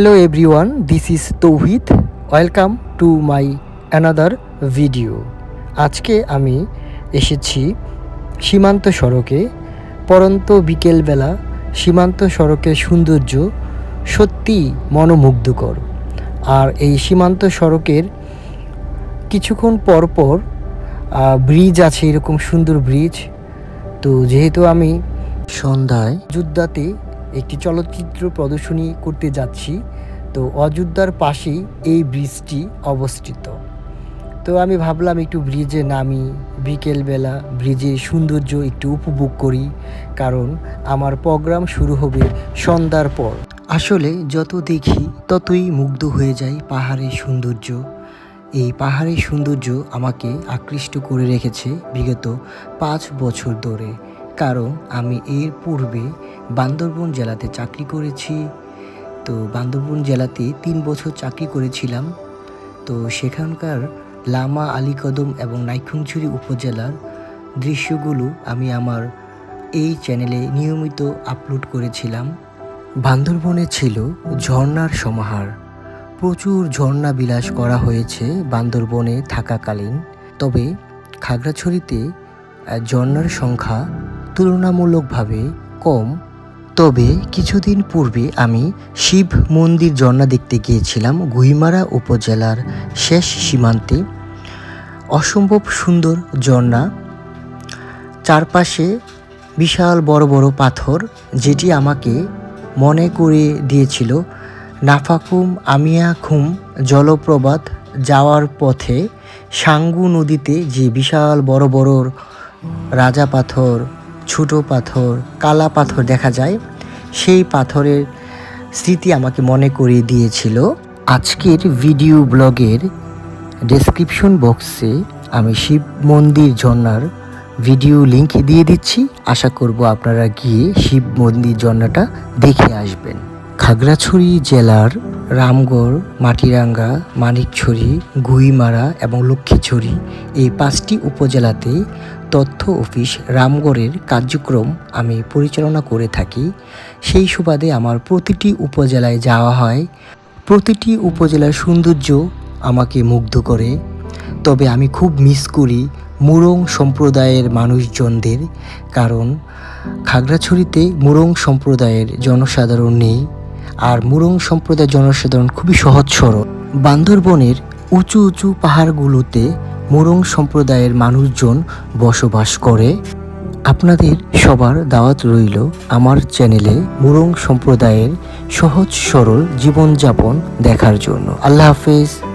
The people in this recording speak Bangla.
hello everyone this is Tauhid welcome to my another video আজকে আমি এসেছি সীমান্ত সড়কে, পরন্ত বিকেলবেলা সীমান্ত সড়কের সৌন্দর্য সত্যি মনোমুগ্ধকর। আর এই সীমান্ত সড়কের কিছুক্ষণ পর পর ব্রিজ আছে, এরকম সুন্দর ব্রিজ তো যেহেতু আমি সন্ধ্যায় অযোধ্যাতে একটি চলচ্চিত্র প্রদর্শনী করতে যাচ্ছি। তো অযোধ্যার পাশেই এই ব্রিজটি অবস্থিত। তো আমি ভাবলাম একটু ব্রিজে নামি, বিকেলবেলা ব্রিজের সৌন্দর্য একটু উপভোগ করি, কারণ আমার প্রোগ্রাম শুরু হবে সন্ধ্যার পর। আসলে যত দেখি, ততই মুগ্ধ হয়ে যায় পাহাড়ের সৌন্দর্য। এই পাহাড়ের সৌন্দর্য আমাকে আকৃষ্ট করে রেখেছে বিগত পাঁচ বছর ধরে। কারণ আমি এর পূর্বে বান্দরবন জেলাতে চাকরি করেছি। তো বান্দরবন জেলাতে তিন বছর চাকরি করেছিলাম। তো সেখানকার লামা আলীকদম এবং নাইখুংছড়ি উপজেলার দৃশ্যগুলো আমি আমার এই চ্যানেলে নিয়মিত আপলোড করেছিলাম। বান্দরবনে ছিল ঝর্ণার সমাহার। প্রচুর ঝর্ণা বিলাস করা হয়েছে বান্দরবনে থাকাকালীন। তবে খাগড়াছড়িতে আহ, ঝর্ণার সংখ্যা তুলনামূলকভাবে কম। তবে কিছুদিন পূর্বে আমি শিব মন্দির ঝর্ণা দেখতে গিয়েছিলাম গুইমারা উপজেলার শেষ সীমান্তে। অসম্ভব সুন্দর ঝর্ণা। চারপাশে বিশাল বড় বড় পাথর, যেটি আমাকে মনে করে দিয়েছিল, নাফাকুম আমিয়াখুম জলপ্রপাত যাওয়ার পথে সাঙ্গু নদীতে যে বিশাল বড় বড় রাজা পাথর ছোট পাথর, কালা পাথর দেখা যায়। সেই পাথরের স্মৃতি আমাকে মনে করিয়ে দিয়েছিল। আজকের ভিডিও ব্লগের ডেসক্রিপশন বক্সে আমি শিব মন্দির ঝর্ণার ভিডিও লিঙ্ক দিয়ে দিচ্ছি। আশা করব আপনারা গিয়ে শিব মন্দির ঝর্ণাটা দেখে আসবেন। খাগড়াছড়ি জেলার রামগড়, মাটিরাঙ্গা, মানিকছড়ি, গুইমারা এবং লক্ষ্মীছড়ি এই পাঁচটি উপজেলাতে তথ্য অফিস রামগড়ের কার্যক্রম আমি পরিচালনা করে থাকি। সেই সুবাদে আমার প্রতিটি উপজেলায় যাওয়া হয়। প্রতিটি উপজেলার সৌন্দর্য আমাকে মুগ্ধ করে। তবে আমি খুব মিস করি মুরং সম্প্রদায়ের মানুষজনদের, কারণ খাগড়াছড়িতে মুরং সম্প্রদায়ের জনসাধারণ নেই আর মুরং সম্প্রদায়ের জনসাধারণ খুবই সহজ সরল। বান্দরবনের উঁচু উঁচু পাহাড়গুলোতে মুরং সম্প্রদায়ের মানুষজন বসবাস করে। আপনাদের সবার দাওয়াত রইল আমার চ্যানেলে মুরং সম্প্রদায়ের সহজ সরল জীবনযাপন দেখার জন্য। আল্লাহ হাফেজ।